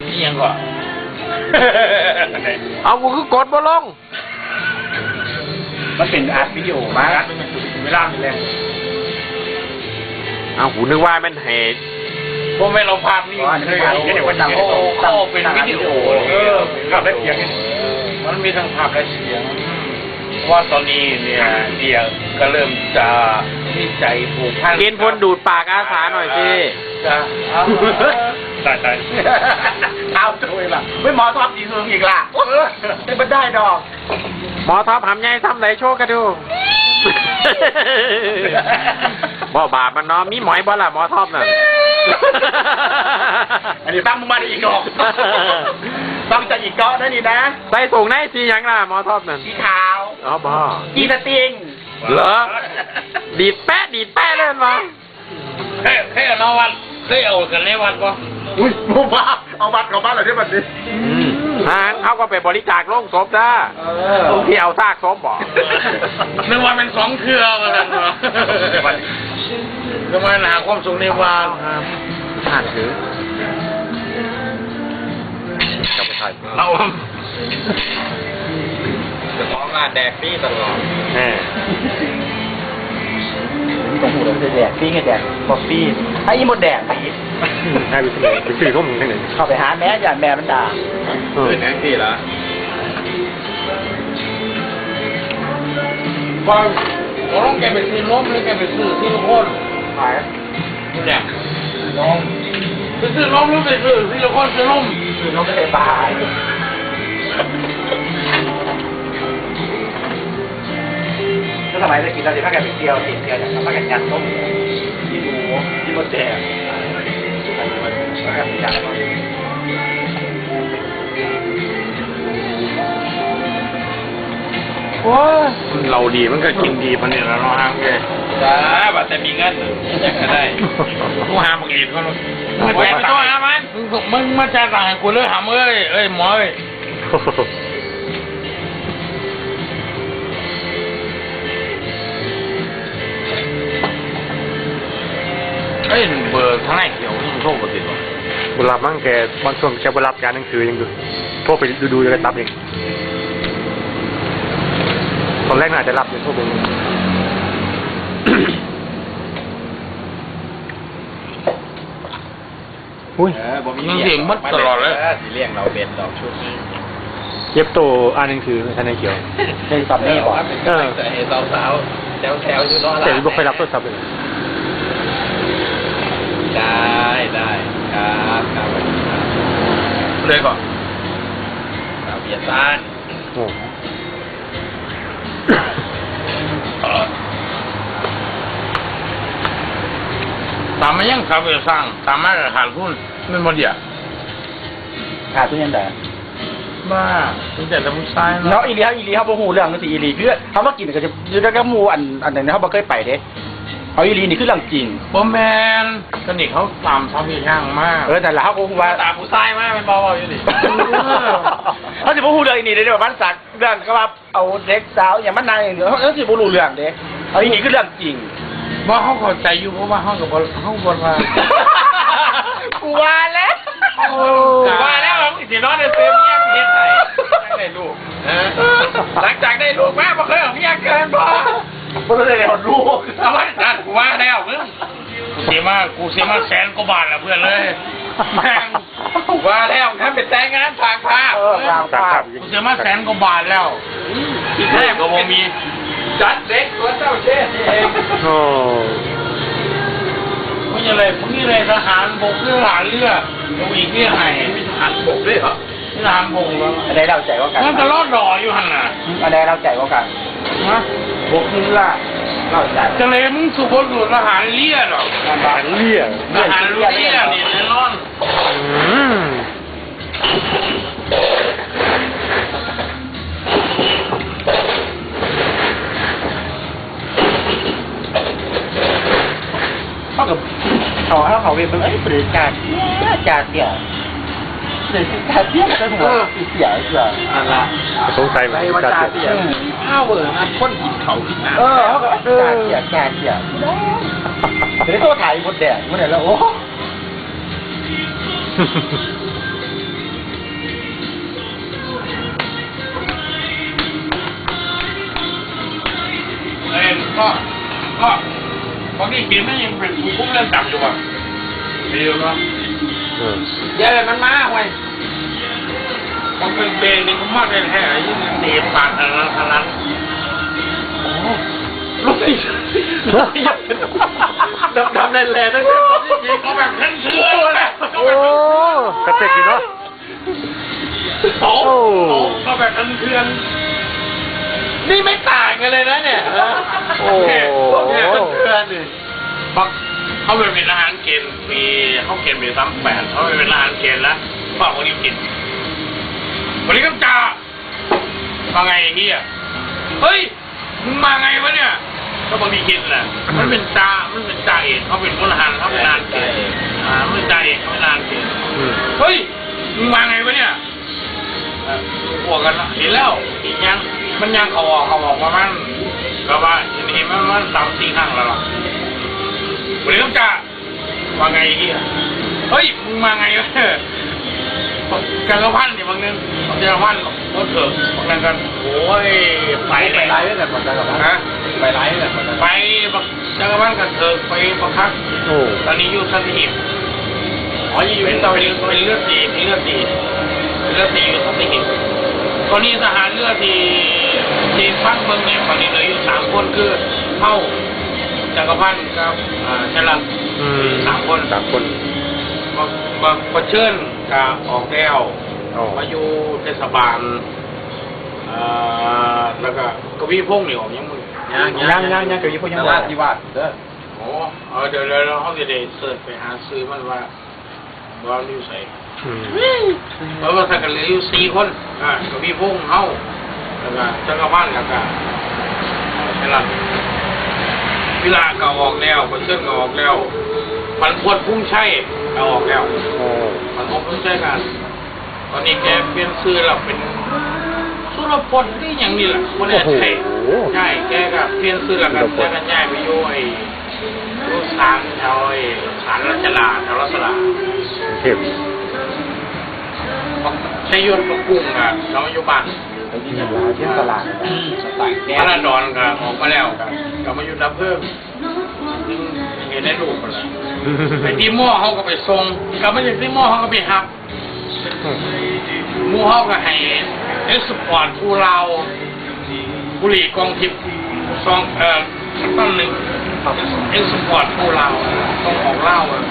นี่ยังก่อนเอากูคือกดบ่ลง มันเป็นอาร์ตวิดีโอมารัดเป็นอย่างเวลาเป็นแรงเอากูนึกว่ามันเหตุพวกไม่เราภาพนี่อ๋ออันนี้เป็นภาพนี่เดี๋ยวคนตั้งโอ้ตั้งโอ้เป็นวิดีโอเออภาพและเสียงไงมันมีทั้งภาพและเสียงเพราะว่าตอนนี้เนี่ยเดียก็เริ่มจะมีใจผูกพันเกณฑ์พลดูดปากอาสาหน่อยสิจะเอา ตายตายเท้าตัวเองล่ะไม่หมอทอดดีซึงอีกล่ะเออไม่ได้ดอก หมอท็อปทำไงทำไหนโชว์กันดู บ่บาปมันเนาะมีหมอยบ่ล่ะหมอท็อปน่ะ อันนี้ตั้งมึงมาได้อีกดอกต้องจะอีกเกาะนั่นนี่นะใส่ถุงในสีหยังล่ะหมอท็อปนั่นสีขาวอ๋อบ่กีสติงเหรอดีดแปะดีดแปะเล่นมา เฮ้ยเฮ้ยเอาน้องวันเฮ้ยเอากันในวันก็ อุ้ยผมว่าเอาบัตรของบ้านเราได้บัตรดิทางเขาก็ไปบริจาคโรงศพนะเออตรงที่เอาซากศพบอก นึกว่าเป็นสองเครือมาแล้วเนาะก็มาหาความสุขในวันผ่านถือกับไปถ่ายเราจะท้องงานแดกพี่ตลอดแน่ตรงหูเราจะแดกพี่ไงแดกบอฟฟี่ไอ้อีหมดแดกไปอีก ให้ไปที่ไหนไปซื้อข้อมูลที่ไหนเข้าไปหาแม่อย่าแม่มันด่าเออแม่พี่ละบอลตกลงแกไปซื้อนมหรือแกไปซื้อที่ลูกคนขายเนี่ยนมไปซื้อนมหรือไปซื้อที่ลูกคนซื้อนมคือน้องไม่ได้บายถ้าสมัยตะกี้เราจะพากันไปเที่ยวติดเที่ยวเนี่ยเราพากันยัดต้มที่ดูที่มดแดงพากั นไปยัดต้มโอ้ยเราดีมันก็กินดีมันเนี่ยแล้วเนาะฮะแกจ้าบัดแต่มีเงินจะก็ได้กูหาบังอิญก็รู้ไปไปตัวหามันมึงมึงมาจ่ายตังค์กูเลยหามเอ้ยเอ้ยหมอยเอ้ยเบอร์ทางไหนเขียวมึงโทรมาติดวะ บุรับมั่งแกบางช่วงแกบุรับการหนังสือยังดูโทรไปดูดูจะรับเองตอนแรกน่าจะรับอยู่โทรไปอุ้ยมึงเสียงมัดตลอดเลยสีเลี้ยงเราเป็นดอกชุดนี้เย็บโตอ่านหนังสือท่านนายเขียวในตอนนี้บอกเออแต่เห็นสาวๆแถวๆอยู่รอแต่ไม่เคยรับโทรศัพท์เลยได้ได้ ครับครับสวัสดีครับเลยก่อนสาวเบียร์ซานโอ้ตามมายังขับไปสร้างตามมาขาดทุนมันหมดเดียวขาดตัวยังไงบ้าตั้งแต่ทำซ้ายเนาะเนาะอีหลีเขาอีหลีเขาบ่ฮู้เรื่องนั่นสิอีหลีคือเขามากินก็จะอยู่กับหมู่อันอันนั้นเขาบ่เคยไปเด้ เอาอีหลีนี่คือเรื่องจริงบอมแมนสนิทเขาตามทำอีกอย่างมากเออแต่ละเขาก็ฮู้ว่า ตามผู้ซ้ายมากเป็นเบาๆอยู่ดิเขาสิบ่ฮู้เรื่องอีนี่เด้อบ้านสักเรื่องก็ว่าเอาเด็กสาวอย่างมันนายอย่างเดียวเขาสิบ่รู้เรื่องเด้เอาอีนี่คือเรื่องจริงว่าเขาเข้าใจอยู่เพราะว่าเขากับบอลเขาบอลว่ากูว่าแล้วกูว่าแล้วมึงสินอนในเตียงเนี่ยมึงเฮ็ดไงได้ลูกเออหลังจากได้ลูกแม่บ่เคยเอาเมียเกินบ่ บ่ได้เลยอาลูกเอาไว้สัตว์กูว่าแล้วมึงกูเสียมากกูเสียมากแสนกว่าบาทแล้วเพื่อนเลยแม่งกูว่าแล้วถ้าเป็นแต่งงานฝากผ้าเออวางภาครัพกูเสียมากแสนกว่าบาทแล้วที่แรกก็บ่มีจัดเด็กตัวเจ้าเช่นเองโอ้มึงอะไรมึงนี่เลยทหารบกหรือทหารเรือตรงอีกนี่ไงมีทหารบกด้วยเหรอทหารบกแล้วอันใดเราใจกว่ากันนั่นจะรอดดออยู่หันน่ะอันใดเราใจกว่ากันฮะ บกคือล่ะเราใจจะเลยมึงสุภาพบุรุษทหารเรือหรอกงานบ้านเลี่ยทหารเรือนี่แน่นอนอืมเขากับเขาเขาเขาเวรเป็นเอ้ยบริการเนี่ยจ่า เสียชีวิตเสียชีวิตเออเสียชีวิตนั่นละสงสัยไหมว่าจ่าเสียข้าวเวอร์นะคนกินเขากินน้ำเออเขาก็จ่าเสียจ่าเสียเดี๋ยวตัวถ่ายหมดแดดหมดแดดแล้วโอ้เอ้ยพ่อพ่อพ่อนี่เกมไม่ยังเป็นคุ้มเรื่องต่ำอยู่อะเดียวเนาะ เออเดี๋ยวมันมาเว้ยมันเป็นเบงนี่ผมมากเลยแท้ยิ่งเตะปากทางนั้นทางนั้นลูกไอ้ดำดำแรงแรงนั่นคือยิงเขาแบบนั้นเชื่อเลยโอ้กระเตกดีเนาะโอ้เขาแบบนั้นเพื่อนนี่ไม่ต่างกันเลยนะเนี่ยโอ้เนี่ยเพื่อนนี่ปัก เขาเป็นอาหารเกณฑ์มีเขาเกณฑ์มีซ้ำแปดเขาเป็นอาหารเกณฑ์แล้วฝากวันนี้กินวันนี้ก็จ่ามาไงเฮียเฮ้ยมึงมาไงวะเนี่ยก็บางทีกินแหละมันเป็นจ่ามันเป็นจ่าเอกเขาเป็นพลทหารเขาเป็นนานเกณฑ์อ่ามันเป็นจ่าเอกเขาเป็นนานเกณฑ์เฮ้ยมึงมาไงวะเนี่ยเอ่อพวกกันละเห็นแล้วอีกยังมันยังเขาออกเขาออกประมาณก็ว่าเห็นเห็นมันมันสามสี่ครั้งแล้วล่ะ วันนี้ต้องจ่าว่าไงเฮียเฮ้ยมึงมาไงวะจักรพันธ์เนี่ยบางนึงจักรพันธ์รถเถิกบางนั้นกันโอ้ยไปไปเลยไลฟ์ด้วยกันหมดแล้วเหรอฮะไปไลฟ์ด้วยกันหมดแล้วไปบักจักรพันธ์กันเถิกไปประคักโอ้ตอนนี้อยู่สัตหีบอ๋ออยู่เป็นตอนนี้เป็นเลือดตีเป็นเลือดตีเป็นเลือดตีอยู่สัตหีบตอนนี้ทหารเลือดตีทีมฟังเมืองเนี่ยตอนนี้เหลืออยู่สามคนคือเท่า จักรพันธ์กับอ่าชลัดอืมสามคนสามคนมามามาเชิญกับออกแก้วอ๋อมาอยู่เทศบาลเอ่อแล้วก็กวีพงษ์นี่ออกยังมึงยังยังยังเกี่ยวกับพวกยังว่าที่ว่าเด้อโอ้เออเดี๋ยวเดี๋ยวเขาจะได้เสิร์ชไปหาซื้อมันว่าว่านิวใส่ อืมแล้วก็ถ้ากันเหลืออยู่สี่คนอ่ากวีพงษ์เฮาแล้วก็จักรพันธ์แล้วก็เวลาเวลาก็ออกแล้วประเชิญก็ออกแล้วมันพวดพุ่งใช่ก็ออกแล้วโอ้มันคงไม่ใช่กันตอนนี้แกเปลี่ยนชื่อเราเป็นสุรพลที่อย่างนี้แหละคนแน่ใช่ใช่แกก็เปลี่ยนชื่อแล้วกันแกก็ย้ายไปอยู่ไอ้รูสารแถวไอ้สารรัชลาแถวรัชลาเทพใช้ยนต์กับกุ้งอะเราอยู่บ้านไปที่ตลาดที่ตลาดตลาดแก้พระราดอนก็ออกมาแล้วกัน ก็มาอยู่ดับเพิ่มยังเห็นได้รูปกันแล้วไปที่หม้อเขาก็ไปส่งก็ไม่ใช่ที่หม้อเขาก็ไปหับหมู่เฮาก็ให้เอ็กซ์พอร์ตผู้เราบุหรี่กองทิพย์ซองเอ่อต้นหนึ่งเอ็กซ์พอร์ตผู้เราต้องออกเหล้าอะ